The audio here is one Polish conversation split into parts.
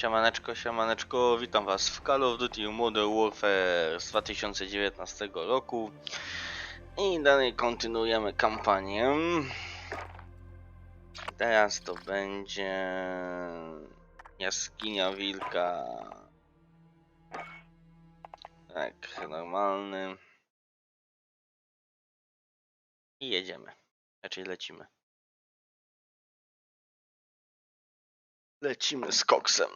Siemaneczko, siemaneczko, witam was w Call of Duty Modern Warfare z 2019 roku i dalej kontynuujemy kampanię. Teraz to będzie jaskinia wilka. Tak, normalny. I jedziemy. Raczej lecimy. Lecimy z koksem.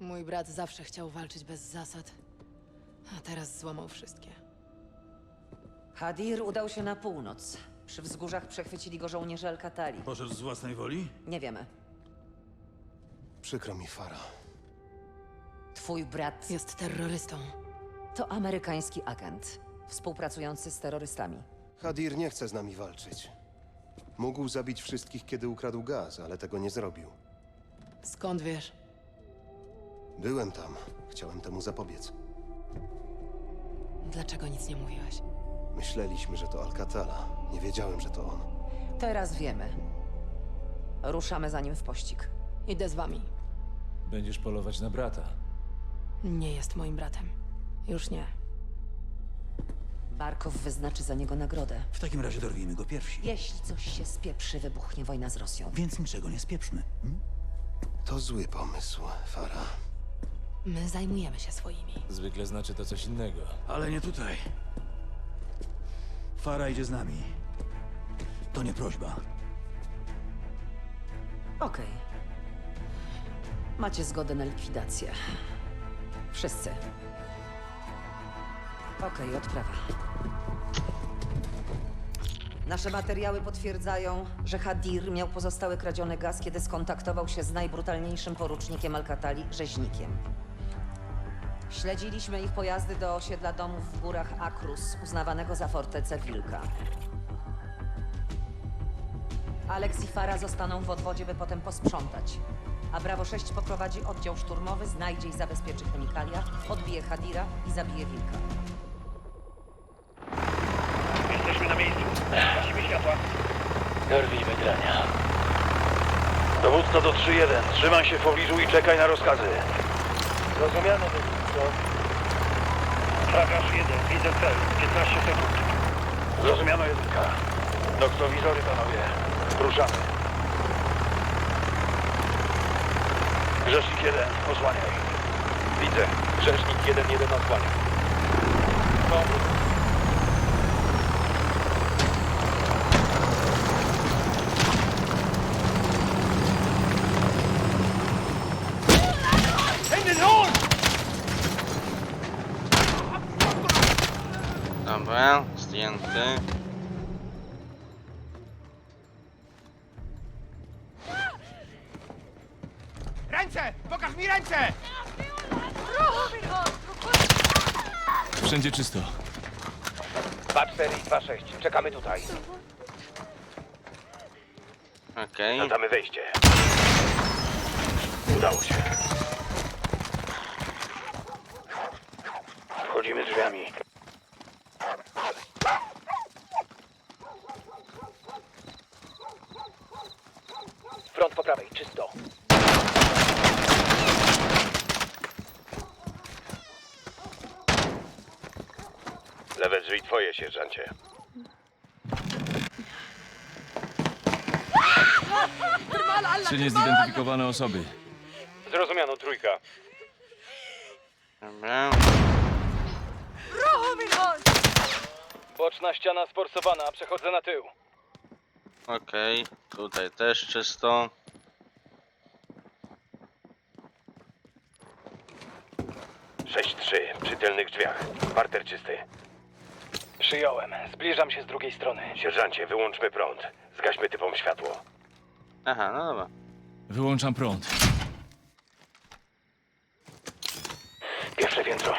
Mój brat zawsze chciał walczyć bez zasad, a teraz złamał wszystkie. Hadir udał się na północ. Przy wzgórzach przechwycili go żołnierze Alcatali. Poszedł z własnej woli? Nie wiemy. Przykro mi, Fara. Twój brat Jest terrorystą. to amerykański agent, współpracujący z terrorystami. Hadir nie chce z nami walczyć. Mógł zabić wszystkich, kiedy ukradł gaz, ale tego nie zrobił. Skąd wiesz? Byłem tam. Chciałem temu zapobiec. Dlaczego nic nie mówiłaś? Myśleliśmy, że to Alcatala. Nie wiedziałem, że to on. Teraz wiemy. Ruszamy za nim w pościg. Idę z wami. Będziesz polować na brata. Nie jest moim bratem. Już nie. Barkow wyznaczy za niego nagrodę. W takim razie dorwijmy go pierwsi. Jeśli coś się spieprzy, wybuchnie wojna z Rosją. Więc niczego nie spieprzmy. Hmm? To zły pomysł, Fara. My zajmujemy się swoimi. Zwykle znaczy to coś innego. Ale nie tutaj. Fara idzie z nami. To nie prośba. Okej. Macie zgodę na likwidację. Wszyscy. Okej, odprawa. Nasze materiały potwierdzają, że Hadir miał pozostały kradziony gaz, kiedy skontaktował się z najbrutalniejszym porucznikiem Alcatali, rzeźnikiem. Śledziliśmy ich pojazdy do osiedla domów w górach Akrus, uznawanego za fortecę Wilka. Alex i Fara zostaną w odwodzie, by potem posprzątać. A Bravo 6 poprowadzi oddział szturmowy, znajdzie i zabezpieczy chemikalia, odbije Hadira i zabije Wilka. Jesteśmy na miejscu. Gasimy światła. Dorwijmy grania. Dowódco do 3-1. Trzymaj się w pobliżu i czekaj na rozkazy. Rozumiano, dowódco. Trafiasz 1. Widzę cel. 15 sekund. Zrozumiano jedynka. Doktowizory, panowie. Ruszamy. Grzesznik 1. Osłaniaj. Widzę. Grzesznik 1-1 odsłania. Pomóż. Dobra, Ręce! Pokaż mi ręce! Wszędzie czysto. 2-4 i 2-6. Czekamy tutaj. Okej. Zadamy wejście. Udało się. Wchodzimy drzwiami. Front po prawej, czysto. Lewe drzwi twoje, sierżancie. Trzy niezidentyfikowane osoby. Zrozumiano, trójka. Dobra. Boczna ściana sforsowana. Przechodzę na tył. Okej, tutaj też czysto. Sześć trzy przy tylnych drzwiach. Parter czysty. Przyjąłem. Zbliżam się z drugiej strony. Sierżancie, wyłączmy prąd. Zgaśmy typom światło. Aha, no dobra. Wyłączam prąd. Pierwsze piętro.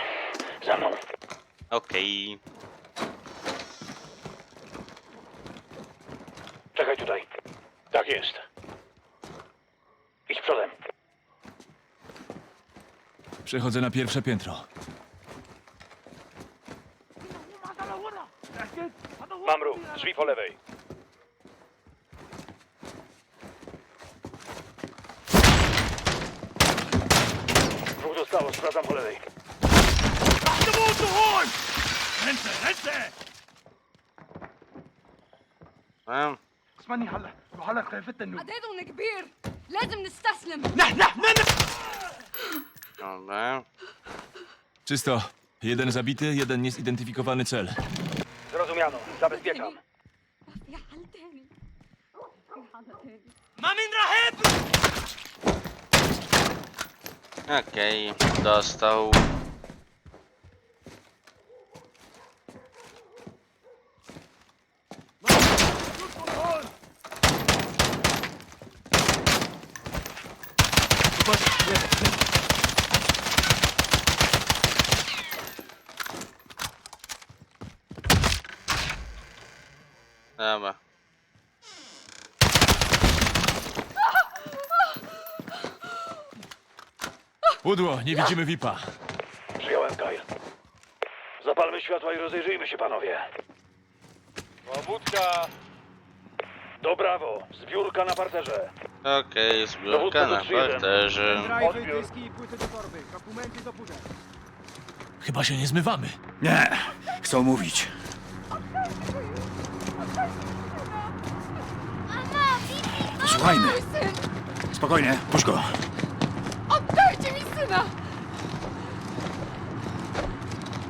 Za mną. Okej. Czekaj tutaj. Tak jest. Idź przodem. Przechodzę na pierwsze piętro. Mam ruch. Drzwi po lewej. وهلا خايفت انه عددهم كبير لازم نستسلم Dobra. Czysto. Jeden zabity, jeden niezidentyfikowany cel. Zrozumiano, zabezpieczam. في حل تاني في حل تاني Okej, dostał. Dobra. Udło, nie widzimy VIP-a. Przyjąłem, Kyle. Zapalmy światła i rozejrzyjmy się, panowie. Łobudka! Do brawo, zbiórka na parterze. Okej, zbiórka na do 3-1. parterze. Odbiór. Chyba się nie zmywamy. Nie, chcą mówić. Słuchajmy. Spokojnie, puść go. Oddajcie mi syna!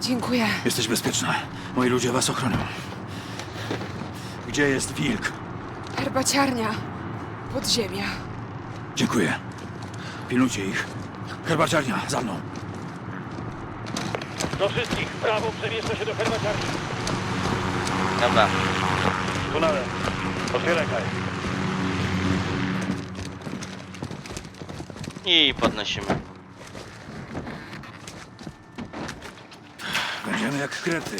Dziękuję. Jesteś bezpieczna. Moi ludzie was ochronią. Gdzie jest wilk? Herbaciarnia. Podziemia. Dziękuję. Pilnujcie ich. Herbaciarnia, za mną. Do wszystkich, w prawo, przemieszcza się do herbaciarni. Dobra. Tunelem. Otwieraj, Kyle. I podnosimy. Będziemy jak krety.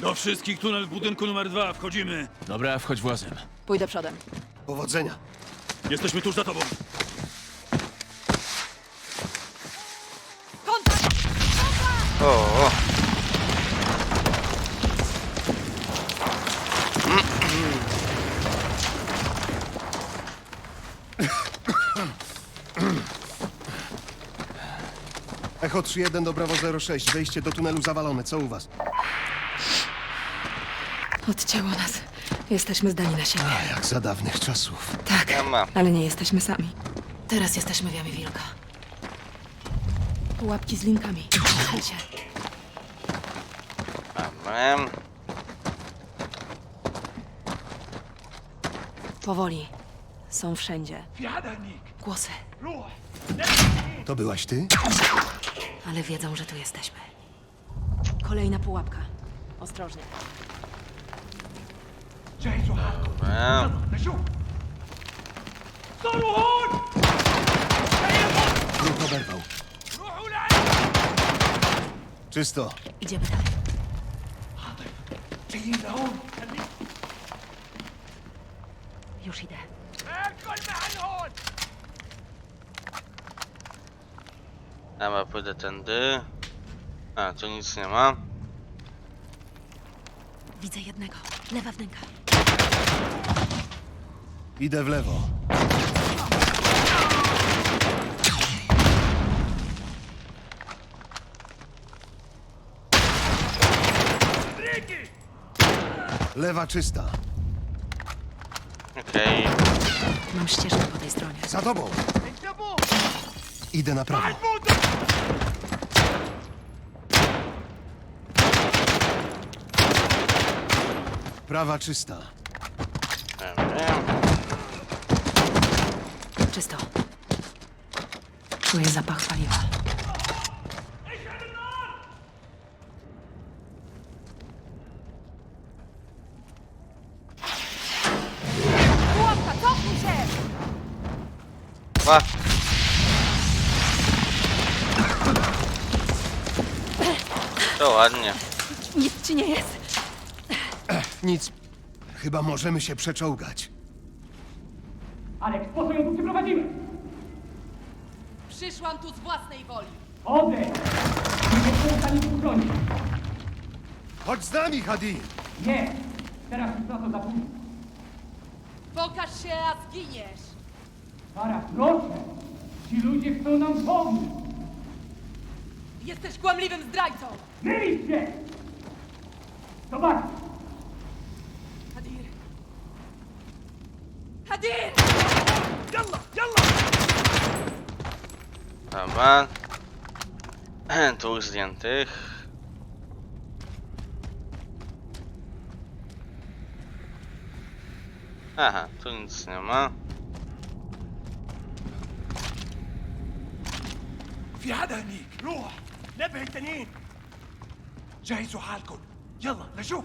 Do wszystkich tunel w budynku numer dwa. Wchodzimy. Dobra, wchodź włazem. Pójdę przodem. Powodzenia. Jesteśmy tuż za tobą. O, o. Echo 3-1 do Bravo 06. Wejście do tunelu zawalone. Co u was? Odcięło nas. Jesteśmy zdani na siebie. A jak za dawnych czasów. Tak, ale nie jesteśmy sami. Teraz jesteśmy w jamie wilka. Pułapki z linkami. Chodźcie. Dobra. Powoli. Są wszędzie. Głosy. To byłaś ty? Ale wiedzą, że tu jesteśmy. Kolejna pułapka. Ostrożnie. Ruch oberwał. Czysto. Idziemy dalej. Już idę. Dobra, pójdę tędy. A, tu nic nie ma. Widzę jednego. Lewa wnęka. Idę w lewo. Lewa czysta. Okej. Mam ścieżkę po tej stronie. Za tobą. Idę na prawo. Prawa czysta. Czysto. Czuję zapach paliwa. Pułapka, cofnij się! Ła. To ładnie. Nic ci nie jest. Nic. Chyba możemy się przeczołgać. Alex, po co ją tu przyprowadziłeś? Przyszłam tu z własnej woli. Odejdź! Nie jestem w stanie tu uchronić. Chodź z nami, Hadi! Nie! Teraz już na to za późno. Pokaż się, a zginiesz. Para, proszę! Ci ludzie chcą nam pomóc! Jesteś kłamliwym zdrajcą! Myliście! Zobacz! قاعدين يلا يلا! تمام انت وزي انت أها تون سينما في حدا هنيك روح! نبه التنين! جهزوا حالكم. يلا لشوف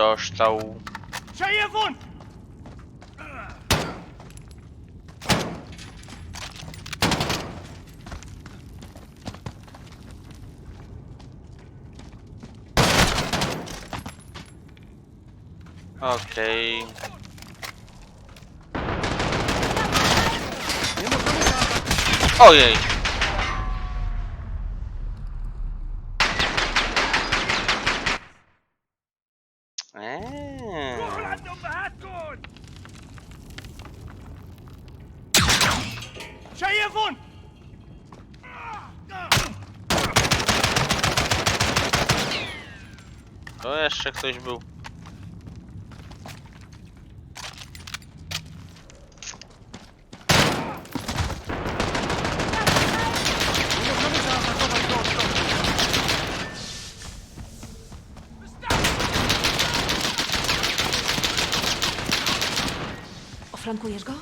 da está o. Ok. Oh, Ojej. ktoś był. Nie możemy zaatakować go go?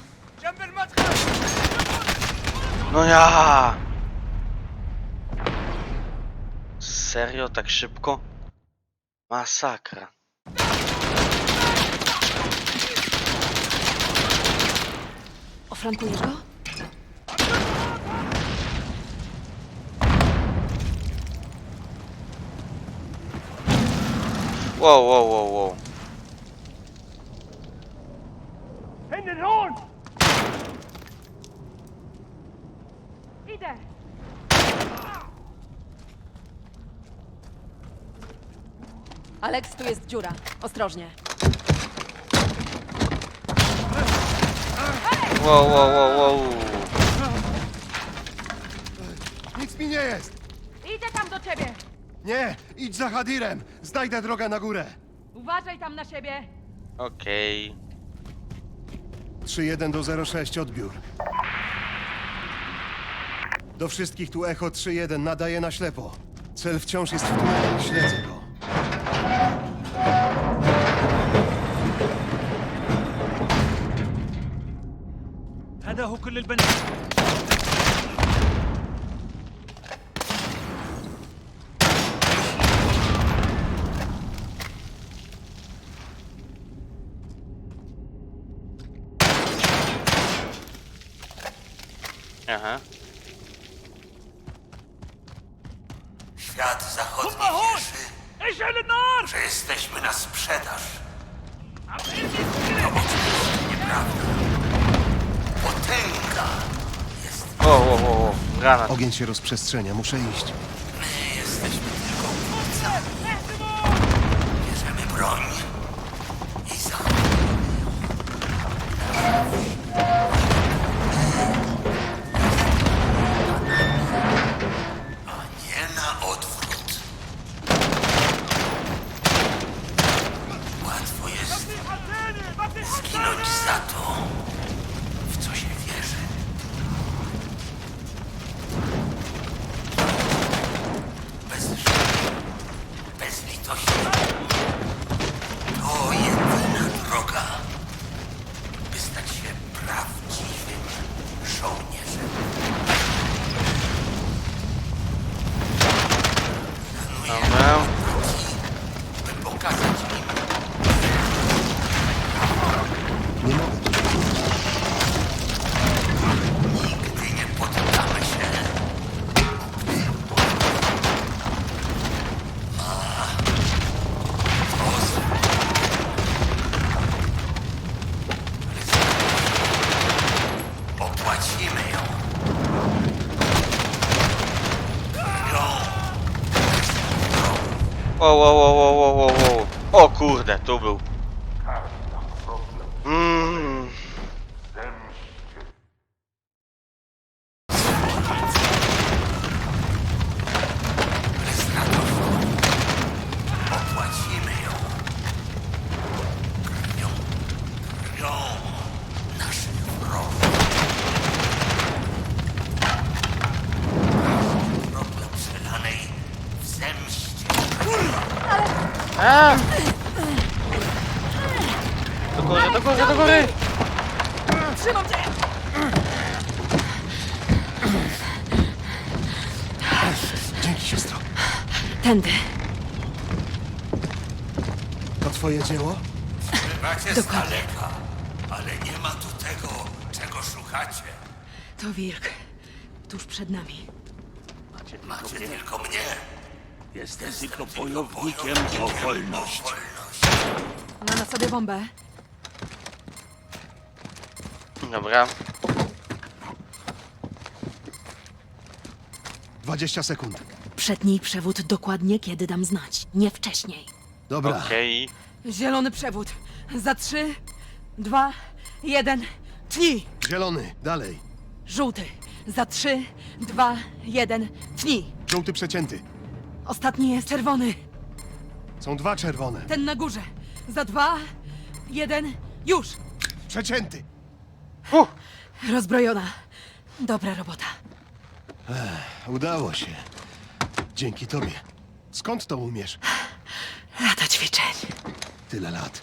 No ja! Serio, tak szybko? Massacre Ofrankujesz go? Whoa, whoa, whoa, wow. Hände hoch! Alex, tu jest dziura. Ostrożnie. Wow, wow, wow, wow. Nic mi nie jest! Idę tam do ciebie! Nie! Idź za Hadirem! Znajdę drogę na górę! Uważaj tam na siebie! Okej. 3-1 do 06 odbiór. Do wszystkich tu Echo 3-1 nadaje na ślepo. Cel wciąż jest w tunelu, śledzę أداه كل البنات Aha. Świat zachodni wierzy, że jesteśmy na sprzedaż. Granat. Ogień się rozprzestrzenia, muszę iść. O kurde, tu siostro. Tędy. To twoje dzieło? Bywacie z daleka, ale nie ma tu tego, czego szukacie. To wilk. Tuż przed nami. Macie tylko mnie. Jestem tylko bojownikiem o wolność. Ma na sobie bombę. Dobra. 20 sekund. Przednij przewód dokładnie, kiedy dam znać. Nie wcześniej. Dobra. Okej. Zielony przewód. Za trzy, dwa, jeden, tnij! Zielony, dalej. Żółty. Za trzy, dwa, jeden, tnij! Żółty przecięty. Ostatni jest czerwony. Są dwa czerwone. Ten na górze. Za dwa, jeden, już! Przecięty. Rozbrojona. Dobra robota. Udało się. Dzięki tobie. Skąd to umiesz? Lata ćwiczeń. Tyle lat.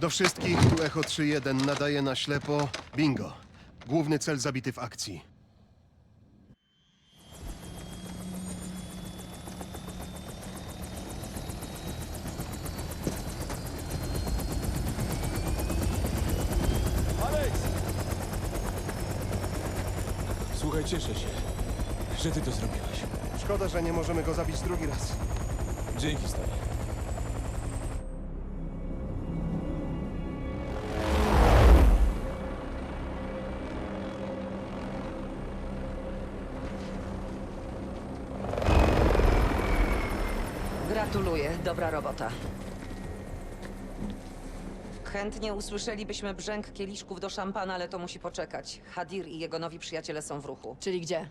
Do wszystkich, tu Echo 3-1 nadaje na ślepo. Bingo. Główny cel zabity w akcji. Słuchaj, cieszę się, że ty to zrobiłeś. Szkoda, że nie możemy go zabić drugi raz. Dzięki, stary. Gratuluję, dobra robota. Chętnie usłyszelibyśmy brzęk kieliszków do szampana, ale to musi poczekać. Hadir i jego nowi przyjaciele są w ruchu. Czyli gdzie?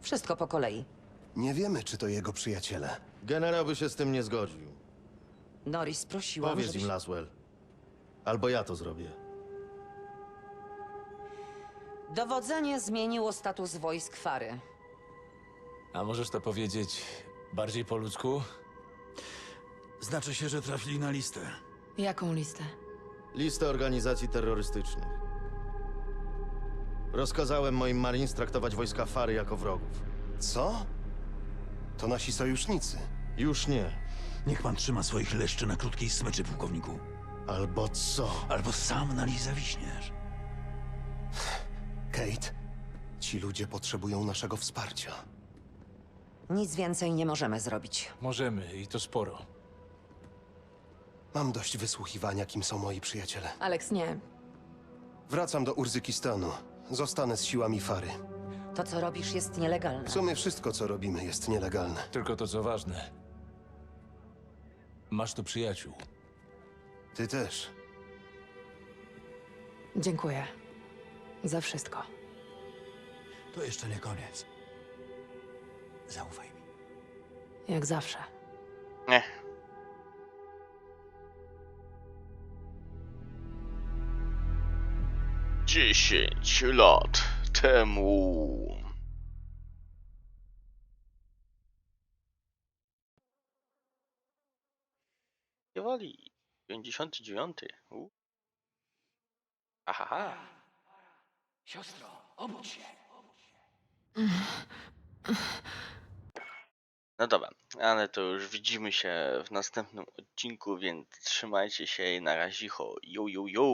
Wszystko po kolei. Nie wiemy, czy to jego przyjaciele. Generał by się z tym nie zgodził. Norris prosiłam, Powiedz żebyś... im, Laswell. Albo ja to zrobię. Dowodzenie zmieniło status wojsk Fary. A możesz to powiedzieć bardziej po ludzku? Znaczy się, że trafili na listę. Jaką listę? Listę organizacji terrorystycznych. Rozkazałem moim Marines traktować wojska Fary jako wrogów. Co? To nasi sojusznicy. Już nie. Niech pan trzyma swoich leszczy na krótkiej smyczy, pułkowniku. Albo co? Albo sam na nich zawiśniesz. Kate, ci ludzie potrzebują naszego wsparcia. Nic więcej nie możemy zrobić. Możemy i to sporo. Mam dość wysłuchiwania, kim są moi przyjaciele. Alex, nie. Wracam do Urzykistanu. Zostanę z siłami Fary. To, co robisz, jest nielegalne. W sumie wszystko, co robimy, jest nielegalne. Tylko to, co ważne. Masz tu przyjaciół. Ty też. Dziękuję. Za wszystko. To jeszcze nie koniec. Zaufaj mi. Jak zawsze. Nie. Dziesięć lat temu. Nie woli. 59. U. Ahaha. Siostro, obudź się. No dobra, ale to już widzimy się w następnym odcinku, więc trzymajcie się i na razie. Jo, jo, jo.